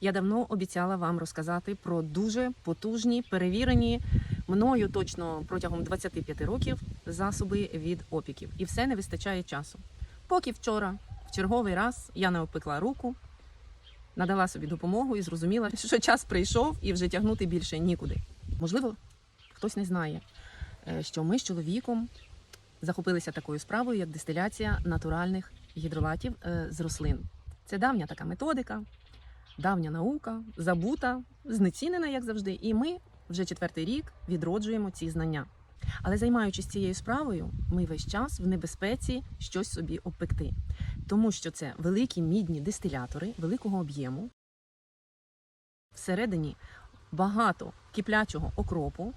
Я давно обіцяла вам розказати про дуже потужні, перевірені мною точно протягом 25 років засоби від опіків. І все не вистачає часу. Поки вчора, в черговий раз, я не опекла руку, надала собі допомогу і зрозуміла, що час прийшов і вже тягнути більше нікуди. Можливо, хтось не знає, е, що ми з чоловіком захопилися такою справою, як дистиляція натуральних гідролатів е, з рослин. Це давня така методика, давня наука, забута, знецінена, як завжди. І ми вже четвертий рік відроджуємо ці знання. Але займаючись цією справою, ми весь час в небезпеці щось собі обпекти, тому що це великі мідні дистилятори великого об'єму. Всередині багато киплячого окропу,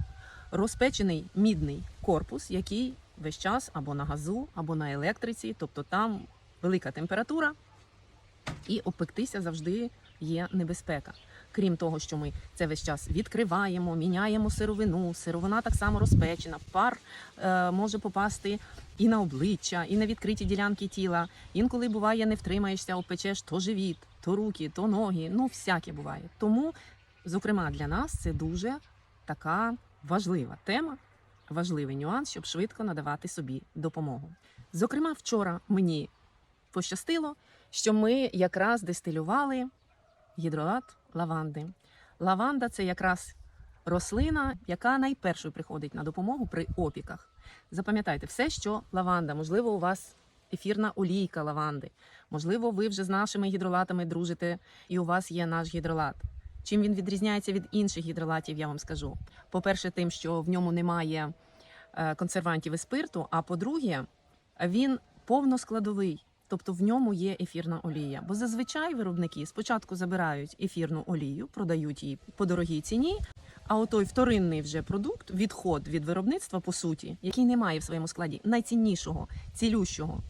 розпечений мідний корпус, який весь час або на газу, або на електриці, тобто там велика температура, і обпектися завжди є небезпека. Крім того, що ми це весь час відкриваємо, міняємо сировину, сировина так само розпечена, пар е, може попасти і на обличчя, і на відкриті ділянки тіла. Інколи буває, не втримаєшся, обпечеш то живіт, то руки, то ноги. Ну, всяке буває. Тому, зокрема, для нас це дуже така важлива тема, важливий нюанс, щоб швидко надавати собі допомогу. Зокрема, вчора мені пощастило, що ми якраз дистилювали гідролат лаванди. Лаванда це якраз рослина, яка найпершою приходить на допомогу при опіках. Запам'ятайте, все, що лаванда, можливо, у вас ефірна олійка лаванди, можливо, ви вже з нашими гідролатами дружите, і у вас є наш гідролат. Чим він відрізняється від інших гідролатів, я вам скажу. По-перше, тим, що в ньому немає е, консервантів і спирту. А по-друге, він повноскладовий, тобто в ньому є ефірна олія. Бо зазвичай виробники спочатку забирають ефірну олію, продають її по дорогій ціні. А отой вторинний вже продукт, відход від виробництва, по суті, який не має в своєму складі найціннішого, цілющого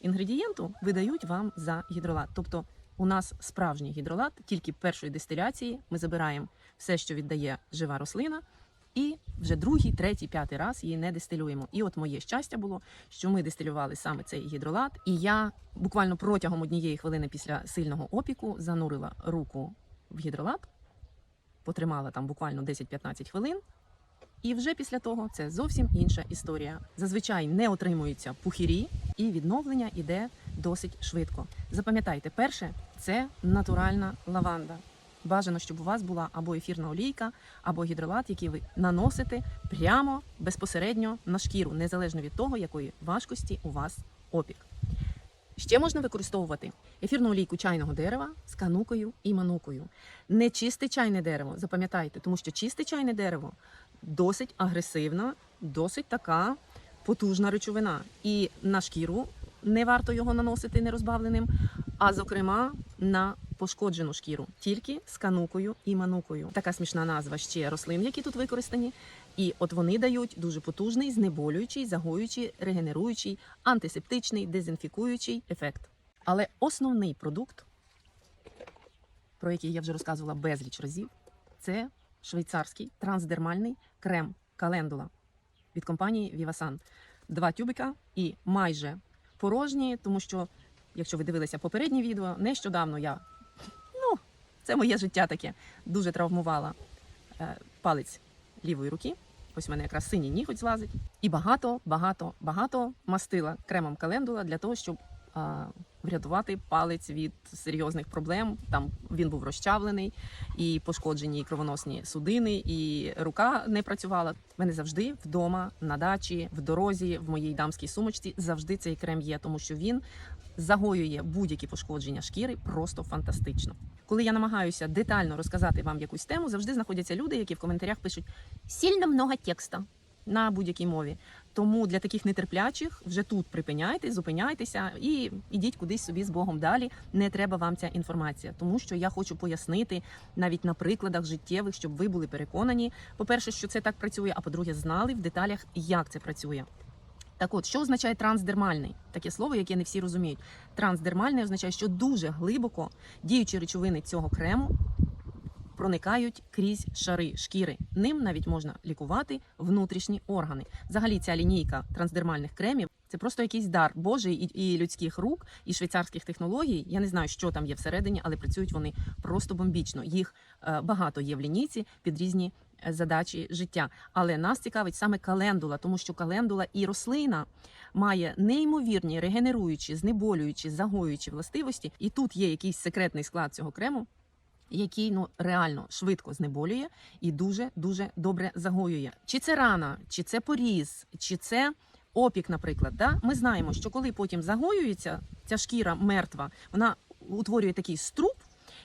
інгредієнту, видають вам за гідролат. Тобто у нас справжній гідролат, тільки першої дистиляції ми забираємо все, що віддає жива рослина, і вже другий, третій, п'ятий раз її не дистилюємо. І от моє щастя було, що ми дистилювали саме цей гідролат. І я буквально протягом однієї хвилини після сильного опіку занурила руку в гідролат, потримала там буквально 10-15 хвилин. І вже після того це зовсім інша історія. Зазвичай не отримуються пухирі, і відновлення іде досить швидко. Запам'ятайте, перше це натуральна лаванда. Бажано, щоб у вас була або ефірна олійка, або гідролат, який ви наносите прямо безпосередньо на шкіру, незалежно від того, якої важкості у вас опік. Ще можна використовувати ефірну олійку чайного дерева з канукою і манукою. Не чисте чайне дерево, запам'ятайте, тому що чисте чайне дерево досить агресивна, досить така потужна речовина. І на шкіру не варто його наносити нерозбавленим, а зокрема на пошкоджену шкіру тільки з канукою і манукою. Така смішна назва ще рослин, які тут використані. І от вони дають дуже потужний, знеболюючий, загоюючий, регенеруючий, антисептичний, дезінфікуючий ефект. Але основний продукт, про який я вже розказувала безліч разів, це швейцарський трансдермальний крем календула від компанії Vivasan. Два тюбика і майже порожні, тому що, якщо ви дивилися попереднє відео, нещодавно я, ну, це моє життя таке, дуже травмувала е, палець лівої руки. Ось в мене якраз синій ніготь злазить. І багато, багато, багато мастила кремом календула для того, щоб а, врятувати палець від серйозних проблем. Там він був розчавлений, і пошкоджені кровоносні судини, і рука не працювала. В мене завжди вдома, на дачі, в дорозі, в моїй дамській сумочці завжди цей крем є, тому що він загоює будь-які пошкодження шкіри просто фантастично. Коли я намагаюся детально розказати вам якусь тему, завжди знаходяться люди, які в коментарях пишуть сильно много текста на будь-якій мові. Тому для таких нетерплячих вже тут припиняйтесь, зупиняйтеся і ідіть кудись собі з Богом далі. Не треба вам ця інформація, тому що я хочу пояснити навіть на прикладах життєвих, щоб ви були переконані. По-перше, що це так працює, а по-друге, знали в деталях, як це працює. Так от, що означає трансдермальний? Таке слово, яке не всі розуміють. Трансдермальний означає, що дуже глибоко діючі речовини цього крему проникають крізь шари шкіри. Ним навіть можна лікувати внутрішні органи. Взагалі, ця лінійка трансдермальних кремів це просто якийсь дар Божий і, і людських рук, і швейцарських технологій. Я не знаю, що там є всередині, але працюють вони просто бомбічно. Їх е, багато є в лінійці під різні задачі життя. Але нас цікавить саме календула, тому що календула і рослина має неймовірні регенеруючі, знеболюючі, загоюючі властивості. І тут є якийсь секретний склад цього крему. Який ну реально швидко знеболює і дуже дуже добре загоює. Чи це рана, чи це поріз, чи це опік, наприклад. Да? Ми знаємо, що коли потім загоюється ця шкіра мертва, вона утворює такий струп,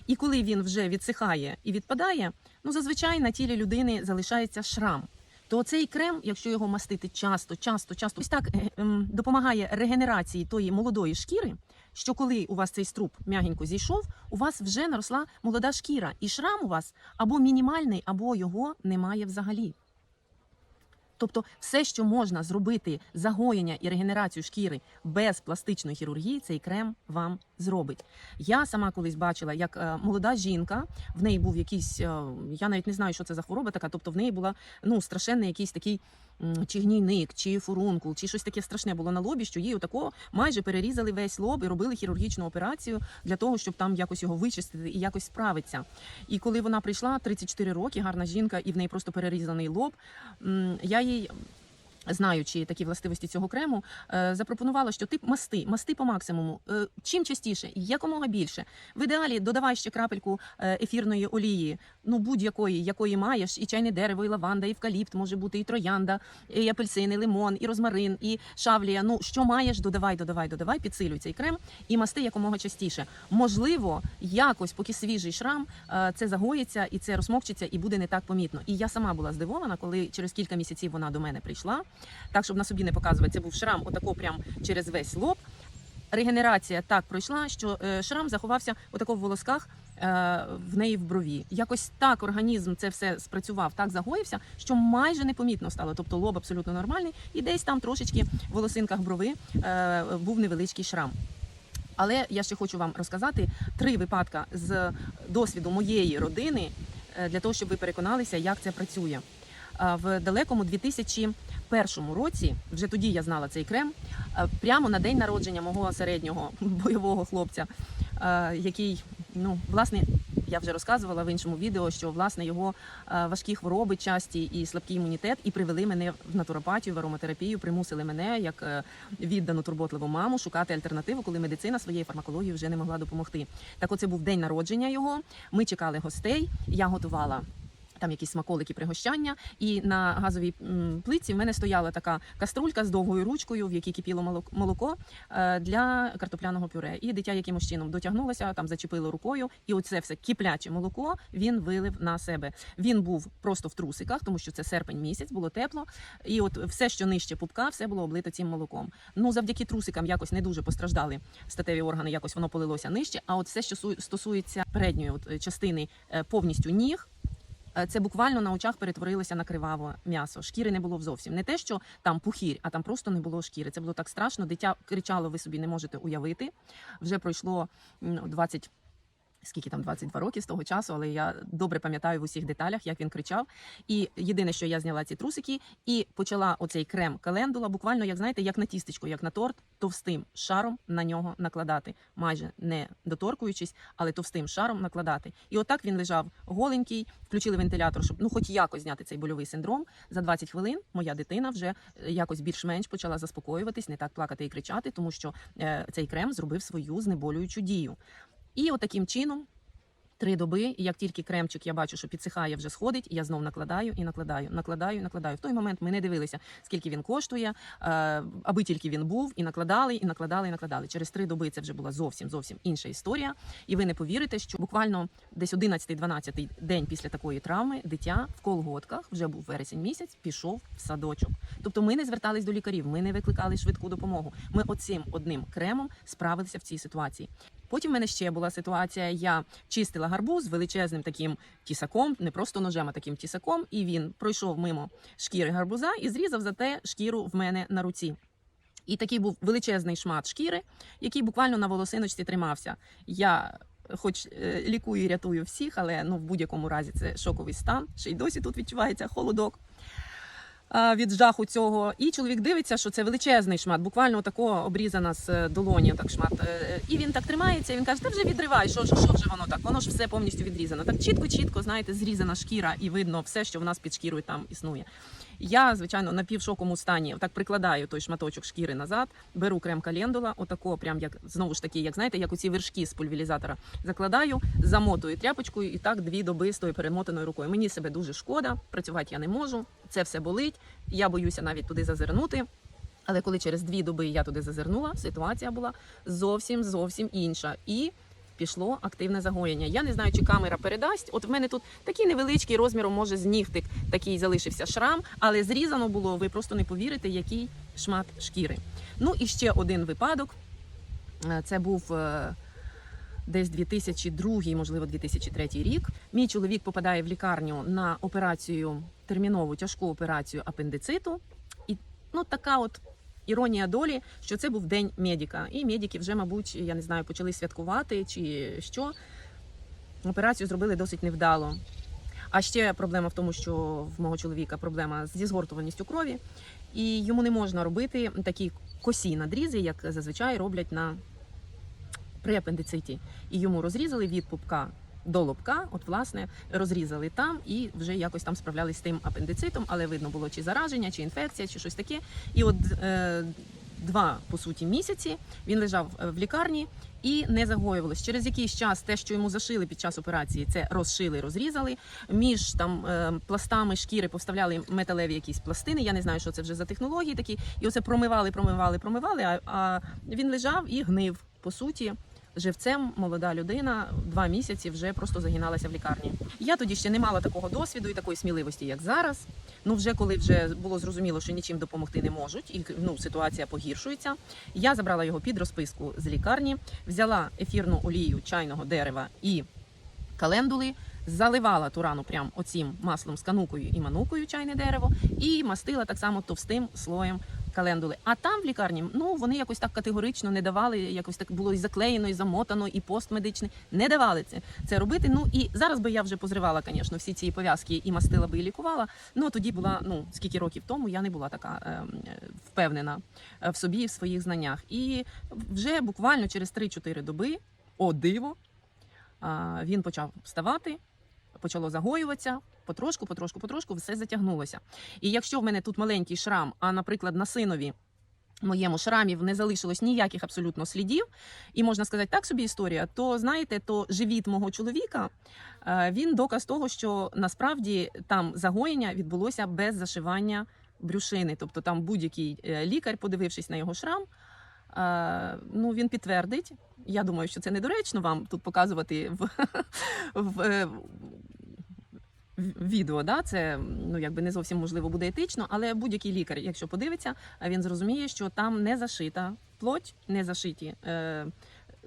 і коли він вже відсихає і відпадає, ну зазвичай на тілі людини залишається шрам. То цей крем, якщо його мастити часто, часто, часто, ось так е, ем, допомагає регенерації тої молодої шкіри, що коли у вас цей струп м'ягенько зійшов, у вас вже наросла молода шкіра, і шрам у вас або мінімальний, або його немає взагалі. Тобто, все, що можна зробити загоєння і регенерацію шкіри без пластичної хірургії, цей крем вам зробить. Я сама колись бачила, як е, молода жінка, в неї був якийсь, е, я навіть не знаю, що це за хвороба така. Тобто, в неї була ну страшенний якийсь такий чи гнійник, чи фурункул, чи щось таке страшне було на лобі, що їй отако майже перерізали весь лоб і робили хірургічну операцію для того, щоб там якось його вичистити і якось справитися. І коли вона прийшла 34 роки, гарна жінка, і в неї просто перерізаний лоб. Я їй. Знаючи такі властивості цього крему, е, запропонувала, що ти масти, масти по максимуму. Е, Чим частіше, якомога більше. В ідеалі додавай ще крапельку е, ефірної олії, ну будь-якої, якої маєш, і чайне дерево, і лаванда, і евкаліпт, може бути і троянда, і апельсин, і лимон, і розмарин, і шавлія. Ну що маєш, додавай, додавай, додавай, підсилюй цей крем і масти якомога частіше. Можливо, якось, поки свіжий шрам, це загоїться і це розмокчиться, і буде не так помітно. І я сама була здивована, коли через кілька місяців вона до мене прийшла. Так, щоб на собі не показувати, це був шрам, отако прям через весь лоб. Регенерація так пройшла, що е, шрам заховався отако в волосках е, в неї в брові. Якось так організм це все спрацював, так загоївся, що майже непомітно стало. Тобто лоб абсолютно нормальний, і десь там трошечки в волосинках брови е, був невеличкий шрам. Але я ще хочу вам розказати три випадка з досвіду моєї родини для того, щоб ви переконалися, як це працює. В далекому 2001 році, вже тоді я знала цей крем, прямо на день народження мого середнього бойового хлопця, який, ну, власне, я вже розказувала в іншому відео, що власне його важкі хвороби, часті і слабкий імунітет, і привели мене в натуропатію, в ароматерапію, примусили мене як е, віддану турботливу маму шукати альтернативу, коли медицина своєї фармакології вже не могла допомогти. Так, оце був день народження його. Ми чекали гостей. Я готувала. Там якісь смаколики пригощання, і на газовій м, плитці в мене стояла така каструлька з довгою ручкою, в якій кипіло молок- молоко е, для картопляного пюре. І дитя якимось чином дотягнулося, там зачепило рукою, і оце все кипляче молоко він вилив на себе. Він був просто в трусиках, тому що це серпень місяць, було тепло. І от все, що нижче пупка, все було облито цим молоком. Ну завдяки трусикам якось не дуже постраждали статеві органи, якось воно полилося нижче. А от все, що стосується передньої от е, частини е, повністю ніг. Е, Це буквально на очах перетворилося на криваве м'ясо. Шкіри не було зовсім. Не те, що там пухірь, а там просто не було шкіри. Це було так страшно. Дитя кричало, ви собі не можете уявити. Вже пройшло м, 20 Скільки там 22 роки з того часу, але я добре пам'ятаю в усіх деталях, як він кричав. І єдине, що я зняла ці трусики і почала оцей крем календула, буквально, як знаєте, як на тістечко, як на торт, товстим шаром на нього накладати, майже не доторкуючись, але товстим шаром накладати. І отак він лежав голенький, включили вентилятор, щоб ну, хоч якось зняти цей больовий синдром. За 20 хвилин моя дитина вже е, якось більш-менш почала заспокоюватись, не так плакати і кричати, тому що е, цей крем зробив свою знеболюючу дію. І отаким чином. Три доби, як тільки кремчик я бачу, що підсихає, вже сходить, я знов накладаю і накладаю, накладаю, накладаю. В той момент ми не дивилися, скільки він коштує, е, аби тільки він був, і накладали, і накладали, і накладали. Через три доби це вже була зовсім зовсім інша історія. І ви не повірите, що буквально десь 11-12 день після такої травми дитя в колготках вже був вересень місяць, пішов в садочок. Тобто ми не звертались до лікарів, ми не викликали швидку допомогу. Ми оцим одним кремом справилися в цій ситуації. Потім в мене ще була ситуація. Я чистила гарбуз величезним таким тісаком, не просто ножем, а таким тісаком, і він пройшов мимо шкіри гарбуза і зрізав за те шкіру в мене на руці. І такий був величезний шмат шкіри, який буквально на волосиночці тримався. Я хоч е, лікую і рятую всіх, але ну в будь-якому разі це шоковий стан. Ще й досі тут відчувається холодок. А, Від жаху цього, і чоловік дивиться, що це величезний шмат, буквально такого обрізана з е, долоні, так шмат. Е, І він так тримається. Він каже: Та вже відривай, що що, що вже воно так? Воно ж все повністю відрізано. Так чітко, чітко, знаєте, зрізана шкіра, і видно все, що в нас під шкірою там існує. Я, звичайно, на півшоковому стані так прикладаю той шматочок шкіри назад, беру крем календула, отако, прям як знову ж таки, як знаєте, як оці вершки з пульверізатора. Закладаю, замотую тряпочкою і так дві доби з тою перемотаною рукою. Мені себе дуже шкода, працювати я не можу, це все болить. Я боюся навіть туди зазирнути. Але коли через дві доби я туди зазирнула, ситуація була зовсім зовсім інша. І пішло активне загоєння. Я не знаю, чи камера передасть. От в мене тут такий невеличкий розміром, може, з нігтик такий залишився шрам, але зрізано було, ви просто не повірите, який шмат шкіри. Ну і ще один випадок. Е, Це був. е, Десь 2002, можливо, 2003 рік. Мій чоловік попадає в лікарню на операцію термінову тяжку операцію апендициту. І ну така от іронія долі, що це був день медика. І медики вже, мабуть, я не знаю, почали святкувати чи що. Операцію зробили досить невдало. А ще проблема в тому, що в мого чоловіка проблема зі згортуваністю крові, і йому не можна робити такі косі надрізи, як зазвичай роблять на при апендициті. І йому розрізали від пупка до лобка, от власне розрізали там і вже якось там справлялись з тим апендицитом, але видно було чи зараження, чи інфекція, чи щось таке. І от е, два по суті місяці він лежав е, в лікарні і не загоювалось. Через якийсь час те, що йому зашили під час операції, це розшили, розрізали. Між там е, пластами шкіри поставляли металеві якісь пластини. Я не знаю, що це вже за технології такі. І оце промивали, промивали, промивали. А, а він лежав і гнив по суті. Живцем молода людина два місяці вже просто загиналася в лікарні. Я тоді ще не мала такого досвіду і такої сміливості, як зараз. Ну, вже коли вже було зрозуміло, що нічим допомогти не можуть, і ну ситуація погіршується. Я забрала його під розписку з лікарні, взяла ефірну олію чайного дерева і календули, заливала ту рану прям оцім маслом з канукою і манукою чайне дерево, і мастила так само товстим слоєм календули. А там в лікарні ну вони якось так категорично не давали, якось так було і заклеєно, і замотано, і постмедичне. Не давали це це робити. Ну і зараз би я вже позривала, звісно, всі ці пов'язки і мастила би і лікувала. Ну тоді була ну скільки років тому я не була така е, впевнена в собі в своїх знаннях. І вже буквально через 3-4 доби, о диво, він почав вставати, почало загоюватися. Потрошку, потрошку, потрошку все затягнулося. І якщо в мене тут маленький шрам, а, наприклад, на синові моєму шрамів не залишилось ніяких абсолютно слідів, і можна сказати, так собі історія, то знаєте, то живіт мого чоловіка е, він доказ того, що насправді там загоєння відбулося без зашивання брюшини. Тобто там будь-який е, лікар, подивившись на його шрам, е, ну він підтвердить. Я думаю, що це недоречно вам тут показувати в, в, в відео. Да? Це ну якби не зовсім можливо буде етично, але будь-який лікар, якщо подивиться, він зрозуміє, що там не зашита плоть, не зашиті. Е,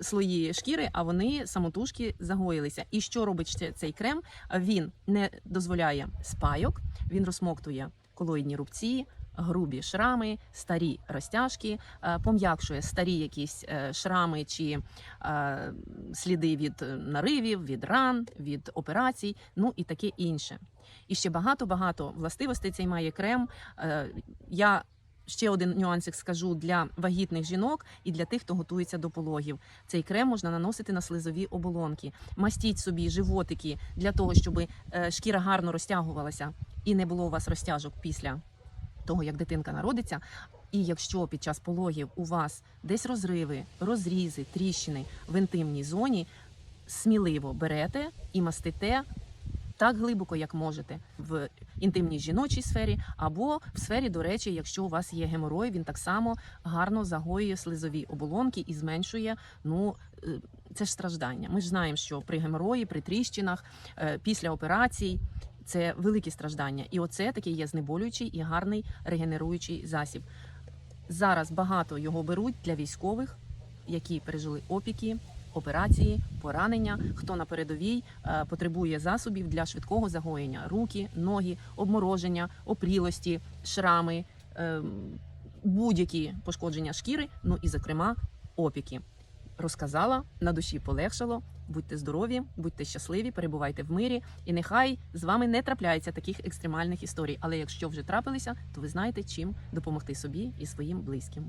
Слої шкіри, а вони самотужки загоїлися. І що робить цей крем? Він не дозволяє спайок, він розсмоктує колоїдні рубці, грубі шрами, старі розтяжки, е, пом'якшує старі якісь е, шрами чи е, сліди від наривів, від ран, від операцій, ну і таке інше. І ще багато-багато властивостей цей має крем. Я Ще один нюансик скажу для вагітних жінок і для тих, хто готується до пологів. Цей крем можна наносити на слизові оболонки. Мастіть собі животики для того, щоб шкіра гарно розтягувалася і не було у вас розтяжок після того, як дитинка народиться. І якщо під час пологів у вас десь розриви, розрізи, тріщини в інтимній зоні, сміливо берете і мастите так глибоко, як можете, в інтимній жіночій сфері, або в сфері, до речі, якщо у вас є геморой, він так само гарно загоює слизові оболонки і зменшує. Ну е, це ж страждання. Ми ж знаємо, що при геморої, при тріщинах, е, після операцій. Це великі страждання, і оце такий є знеболюючий і гарний регенеруючий засіб. Зараз багато його беруть для військових, які пережили опіки, операції, поранення. Хто на передовій е, потребує засобів для швидкого загоєння: руки, ноги, обмороження, опрілості, шрами, е, будь-які пошкодження шкіри, ну і зокрема опіки. розказала, на душі полегшало. Будьте здорові, будьте щасливі, перебувайте в мирі, і нехай з вами не трапляється таких екстремальних історій. Але якщо вже трапилися, то ви знаєте, чим допомогти собі і своїм близьким.